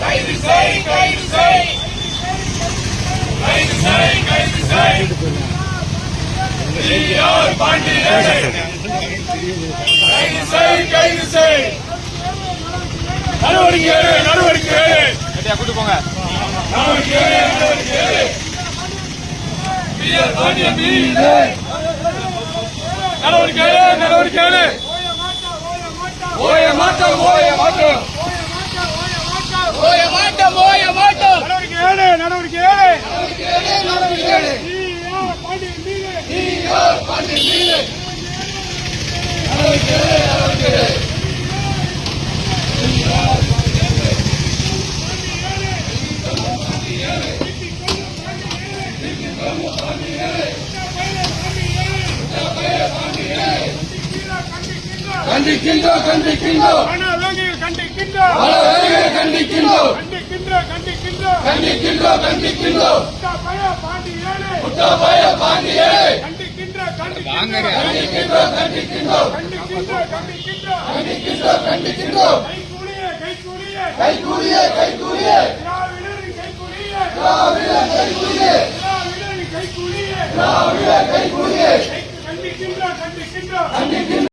கைது செய் கைது செய் கைது செய் கைது செய் டிஆர் பாண்டியனை கைது செய் கைது செய் நடவடிக்கை நடவடிக்கை எடு. கூட்டு போங்க நடவடிக்கை நடவடிக்கை டிஆர் பாண்டியன் மீது நடவடிக்கை நடவடிக்கை ஓய மாட்டோம் ஓய மாட்டோம். ஓய மாட்டோம் ஓய மாட்டோம். நடவடிக்கை ஏழு நடவடிக்கை ஏழு டிஆர் பாண்டியன் மீது. பாண்டியன் கண்டிக்கின்றோம் கண்டிக்கின்றோம். கண்டிக்கின்றோம். கண்டிக்கின்றோம். கண்டிக்கின்றோம் கண்டிக்கின்றோம். கண்டிக்கின்றோம் முத்தாபாய பாண்டியேலே கண்டிக்கின்றோம் கண்டிக்கின்றோம். கண்டிக்கின்றோம் கண்டிக்கின்றோம். கைகூலிய கைகூலிய. கைகூலிய கைகூலிய.